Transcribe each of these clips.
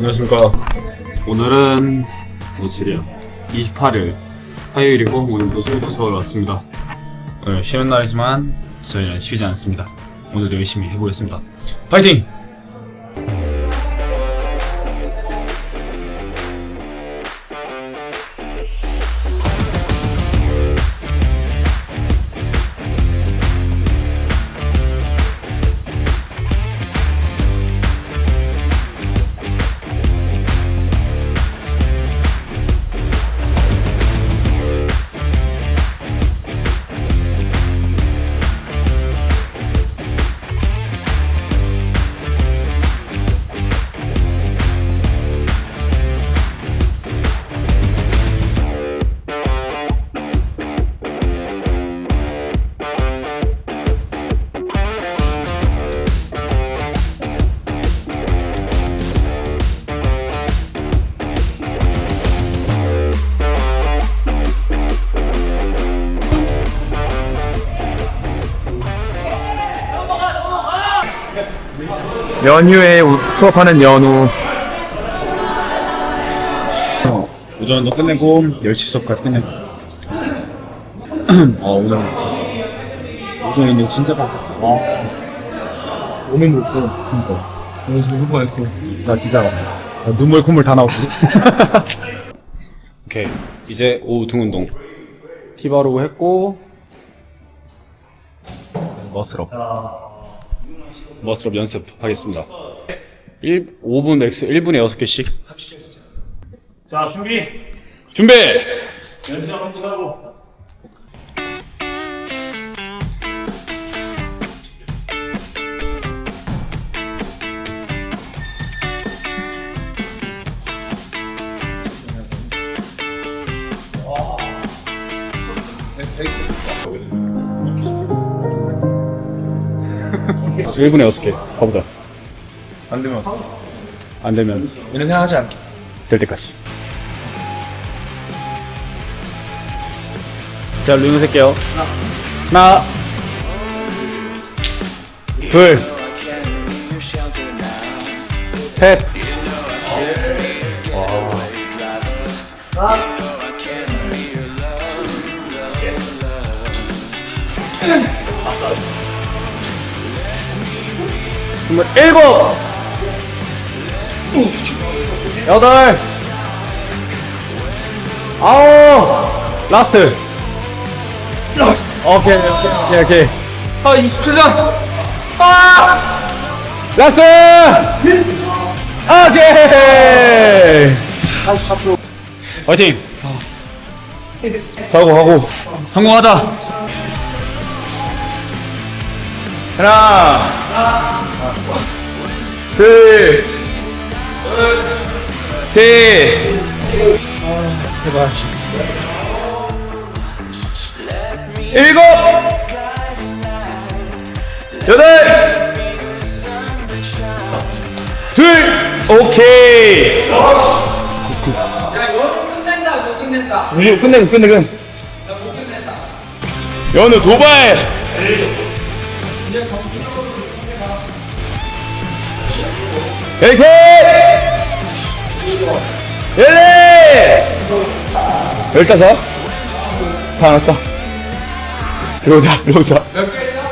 안녕하십니까. 오늘은 며칠이야? 28일 화요일이고 오늘도 서울 서울 왔습니다. 오늘 쉬는 날이지만 저희는 쉬지 않습니다. 오늘도 열심히 해보겠습니다. 파이팅! 연휴에 우- 수업하는 연우 오전도 끝내고 10시 수업까지 끝내고 아 오늘 오전에 진짜 빡셌다. 아, 오면 못써 그니까. 오늘 지금 후보했어 나 진짜 나 눈물 콧물 다 나오고 오케이. 이제 오후 등 운동. 티 바르고 했고, 머스럽. 머스럽 연습하겠습니다. 1, 5분 X, 1분에 6개씩. 자, 준비. 준비! 연습 한번 하고. 1분에 6개. 가보자. 안 되면 안 되면 이런 생각하지 않게 될 때까지. 자, 링을 셀게요. 하나, 둘, 셋, 스물 일곱, 여덟, 아홉, 라스트. 오케이, 오케이, 오케이, 오케이. 아 27년 아 라스트! 오케이! 화이팅! 가고 가고 성공하자! 하나 둘 셋. 제발. 일곱, 여덟, 둘, 오케이. 야, 이거는 끝낸다, 못 끝낸다. 무슨 끝내 끝내 끝. 나못 끝낸다. 연우 도발. 열셋, 열네, 열다섯. 다 왔다. 들어오자, 들어오자.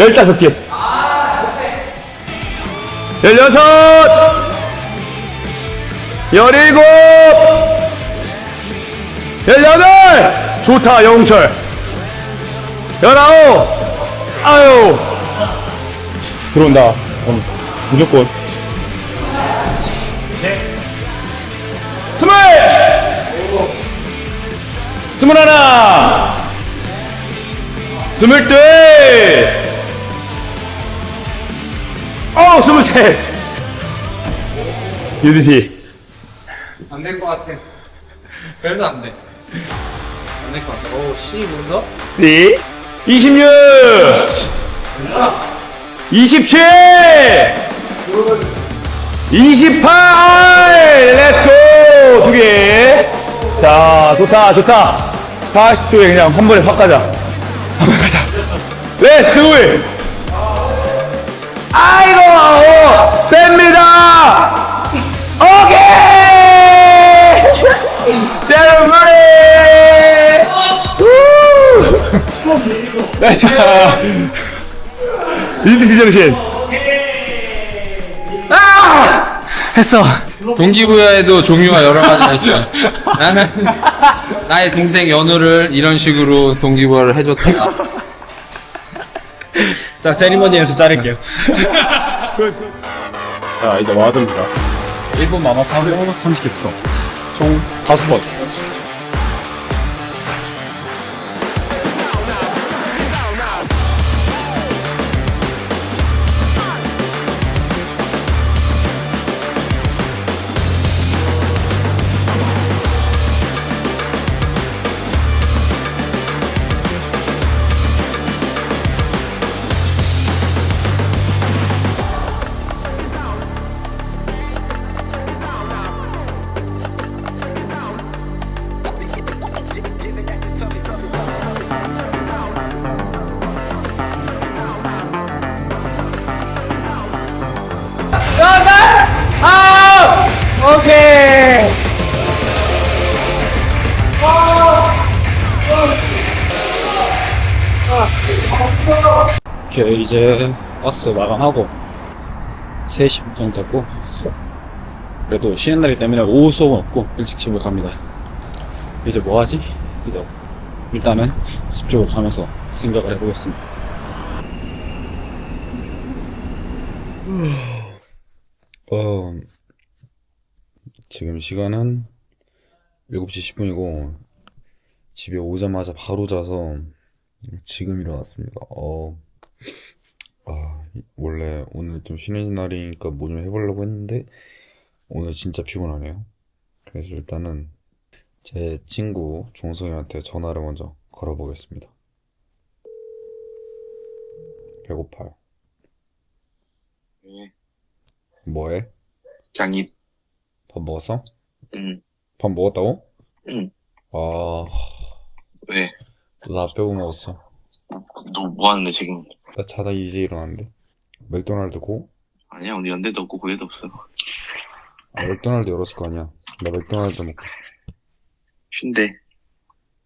열다섯 개. 열여섯, 열일곱, 열여덟. 좋다, 영철. 열아홉, 아유. 들어온다. 어, 무조건. 스물하나, 스물둘, 어, 스물셋. 유디씨. 안 될 것 같아. 그래도 안 돼. 안 될 것 같아. 오, C 뭔가? C 26 27 28 렛츠고 두개 자 좋다 좋다 40초에 그냥 한 번에 확 가자 한 번에 가자 렛츠 두 아이고 뺍니다 오케이 세레머니! 나이스! 인디 정신! 아! 했어! 동기부여에도 종류가 여러 가지가 있어. 나는 나의 동생 연우를 이런 식으로 동기부여를 해줬다. 자, 세리머니에서 자를게요. 자, 이제 와드입니다. 1분 마마하고 30개 풀어. 총 5번. 이렇게 이제 박스 마감하고 3시 정도 됐고 그래도 쉬는 날이기 때문에 오후 수업은 없고 일찍 집을 갑니다 이제 뭐 하지? 이제 일단은 집 쪽으로 가면서 생각을 해보겠습니다 어, 지금 시간은 7시 10분이고 집에 오자마자 바로 자서 지금 일어났습니다. 어, 아, 원래 오늘 좀 쉬는 날이니까 뭐 좀 해보려고 했는데, 오늘 진짜 피곤하네요. 그래서 일단은 제 친구 종성이한테 전화를 먼저 걸어보겠습니다. 배고파요. 네. 뭐해? 장이 밥 먹었어? 응. 밥 먹었다고? 응. 아, 왜? 나 빼고 먹었어. 너 뭐 하는데 지금? 나 자다 이제 일어났는데. 맥도날드 고? 아니야 오늘 연대도 없고 고대도 없어. 아, 맥도날드 열었을 거 아니야. 나 맥도날드 먹고 싶어. 쉰데.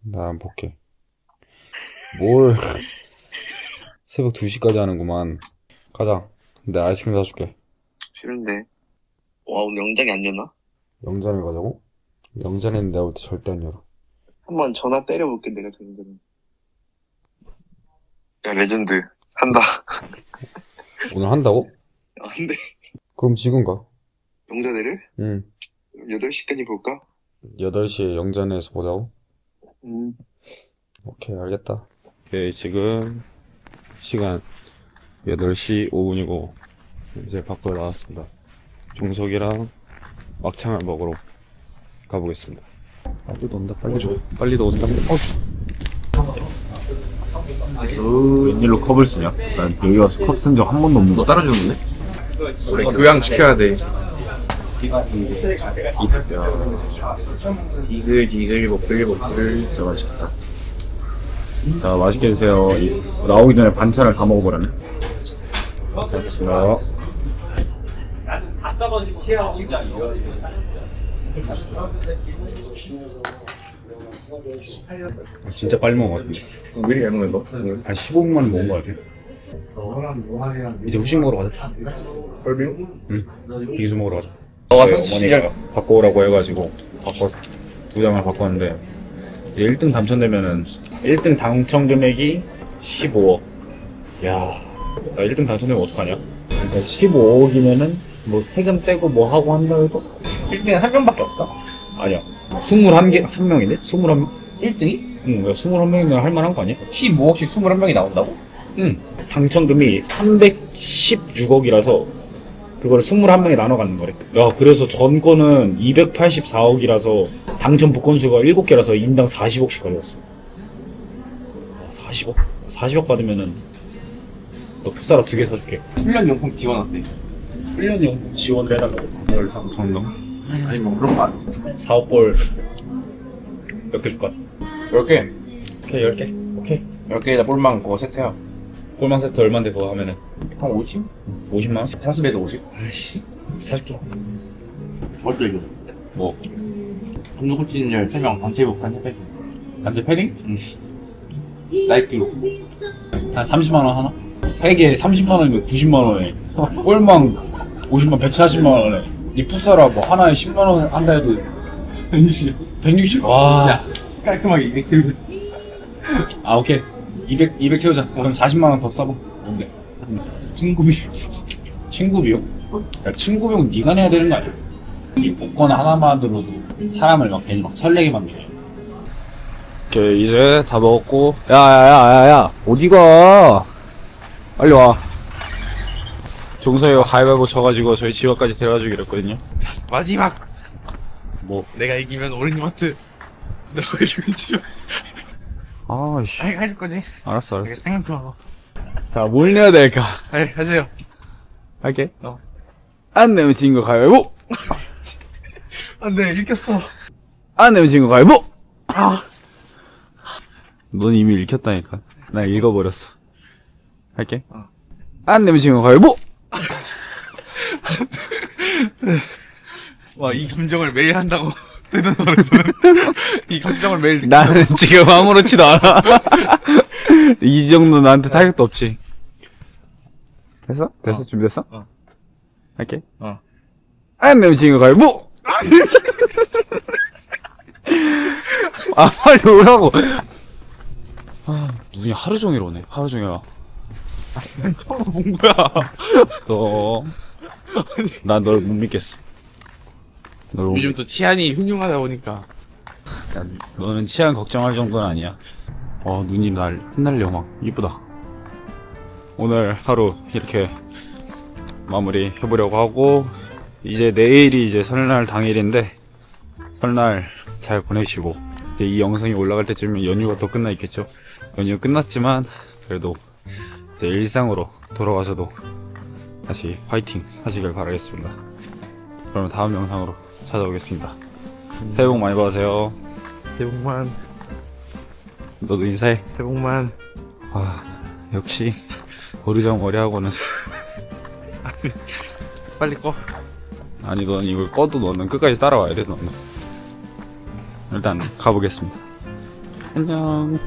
나랑 볼게. 뭘 새벽 2시까지 하는구만. 가자. 내가 아이스크림 사줄게. 싫은데. 와 오늘 영장이 안 연나? 영전에 가자고? 영전에는 내가 볼 때 절대 안 열어. 한번 전화 때려볼게 내가 저녁에. 야 레전드 한다. 오늘 한다고? 안 돼. 그럼 지금 가. 영자대를 응. 8시까지 볼까? 8시에 영전에서 보자고? 응. 오케이, 알겠다. 오케이, 지금 시간 8시 5분이고 이제 밖으로 나왔습니다. 종석이랑 막창을 먹으러 가보겠습니다. 빨리 온다, 빨리 줘. 빨리 온다. 웬일로 컵을 쓰냐? 난 여기 와서 컵 쓴 적 한 번도 없는 거 따라주는데? 우리 교양 시켜야 돼. 디글 디글 먹글먹글 진짜 맛있겠다. 자, 맛있게 드세요. 이- 나오기 전에 반찬을 다 먹어버렸네. 잘 먹겠습니다. 진짜 빨리 먹은 것 같은데. 왜 이렇게 먹는 거? 한 15분 만에 먹은 것 같아. 이제 후식 먹으러 가자. 헐빙? 응. 비수 먹으러 가자. 너가 저희 편식 어머니가 바꿔오라고 해가지고 바꿔 두 장을 바꿨는데 이제 1등 당첨되면은 1등 당첨 금액이 15억. 야, 나 1등 당첨되면 어떡하냐? 그러니까 15억이면은 뭐 세금 떼고 뭐 하고 한다 해도 1등에 한 명밖에 없어. 아니야. 21개 한 명인데? 21 1등이? 응, 21명이면 할 만한 거 아니야? 15억씩 21명이 나온다고? 응. 당첨금이 316억이라서 그걸 21명에 나눠 갖는 거래. 야, 그래서 전 거는 284억이라서 당첨 복권수가 7개라서 인당 40억씩 걸렸어. 와, 40억? 40억 받으면은 너 풋사라 두 개 사줄게. 훈련 용품 지원한대. 훈련용 지원을 해달라고. 널 사고 정동. 아니 뭐 그런 거 아니야. 사업볼 몇 개 줄까? 10개. 오케이, 10개. 오케이. 10개에다 볼망 그거 세트야. 골망 세트 얼마인데 그거 하면은? 한 50? 50만 원? 40에서 50? 아이씨. 사줄게. 어떻게 이겼어? 뭐 감독진열 설명 단체 복권 해봐. 단체 패딩? 나이키로. 한 30만 원 하나? 3개 30만 원이면 90만 원에 골망 50만 140만 원에 니 풋사라 뭐 하나에 10만 원 한다 해도 160 160? 와 깔끔하게 200kg. 아 오케이 200, 200 채우자 그럼 40만 원 더 써봐 뭔데? 친구비. 친구 비용? 야 친구 비용 네가 내야 되는 거 아니야? 이 복권 하나만으로도 사람을 막 괜히 막 설레게 만드네 오케이 이제 다 먹었고 야야야야야 어디가 빨리 와 종서이가 가위바위보 쳐가지고 저희 집 앞까지 데려가주기로 했거든요 마지막. 뭐 내가 이기면 오렌지마트. 너가 이기면 지금. 아이씨 할, 할 거지? 알았어 내가 생각하고. 자 뭘 내야 될까 네, 하세요. 할게 어. 안 내면 진 거 가위바위보 안 돼, 읽혔어. 안 내면 진 거 가위바위보 넌 이미 읽혔다니까 나 읽어버렸어 할게 안 내면 진 거 가위바위보 와, 이 감정을 매일 한다고. 뜨는 어려서는. 이 감정을 매일 느끼 나는 지금 아무렇지도 않아 이 정도 나한테 타격도 없지 됐어? 됐어? 어. 준비됐어? 어. 할게 어. 안 내면 진거 가위바위보 아 빨리 오라고 아, 눈이 하루 종일 오네 하루 종일 와 처음 본 거야. 너 난 널 못 믿겠어 널못 요즘 또 치안이 흉흉하다 보니까. 야, 너는 치안 걱정할 정도는 아니야. 어, 눈이 날 흩날려 막 이쁘다. 오늘 하루 이렇게 마무리 해보려고 하고 이제 내일이 이제 설날 당일인데 설날 잘 보내시고 이제 이 영상이 올라갈 때쯤이면 연휴가 또 끝나 있겠죠. 연휴 끝났지만 그래도 이제 일상으로 돌아와서도 다시 화이팅 하시길 바라겠습니다. 그러면 다음 영상으로 찾아오겠습니다. 새해 복 많이 받으세요. 대복만, 너도 인사해. 대복만. 아, 역시 버르장머리하고는 빨리 꺼. 아니 넌 이걸 꺼도 너는 끝까지 따라와야 돼 너는. 일단 가보겠습니다. 안녕.